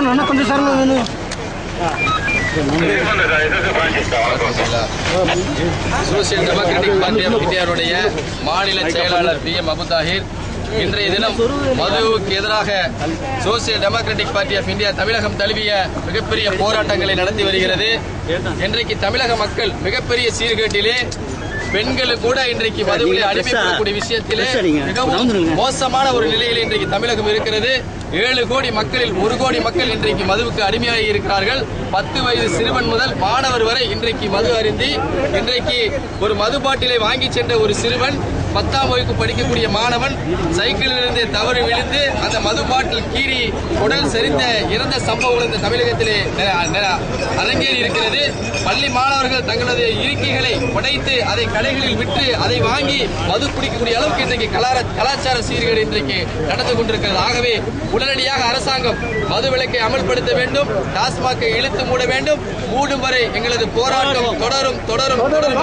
சரணம் வேணும் social democratic party of இந்தியாவுடைய மாநில செயலாளர் பி எம் அபுதாஹிர் இன்றைய தினம் மதுவுக்கு எதிராக social democratic party of India தமிழகம் தழுவிய மிகப்பெரிய போராட்டங்களை நடத்தி வருகிறது. இன்றைக்கு தமிழக மக்கள் மிகப்பெரிய சீர்கேட்டிலே பெண்கள் கூட இன்றைக்கு மதுவிலே அடிமைப்படக்கூடிய விஷயத்திலே மிகவும் மோசமான ஒரு நிலையில் இன்றைக்கு தமிழகம் இருக்கிறது. ஏழு கோடி மக்களில் ஒரு கோடி மக்கள் இன்றைக்கு மதுவுக்கு அடிமையாகி இருக்கிறார்கள். பத்து வயது சிறுவன் முதல் மாணவர் வரை இன்றைக்கு மது அருந்தி இன்றைக்கு ஒரு மது பாட்டிலை வாங்கி சென்ற ஒரு சிறுவன் பத்தாம் வகுப்பு படிக்கக்கூடிய மாணவன் சைக்கிளில் இருந்து தவறி விழுந்து அந்த மது பாட்டில் கீறி உடல் சரிந்த இறந்த சம்பவங்கள் இந்த தமிழகத்திலே அரங்கேறி இருக்கிறது. பள்ளி மாணவர்கள் தங்களது இருக்கைகளை உடைத்து அதை கடைகளில் விற்று அதை வாங்கி மது குடிக்கக்கூடிய அளவுக்கு இன்றைக்கு கலார கலாச்சார சீர்கேடு இன்றைக்கு நடந்து கொண்டிருக்கிறது. ஆகவே உடனடியாக அரசாங்கம் மது விலக்கை அமல்படுத்த வேண்டும். டாஸ்மாகை இழுத்து மூட வேண்டும். மூடும் வரை எங்களது போராட்டம் தொடரும் தொடரும் தொடரும்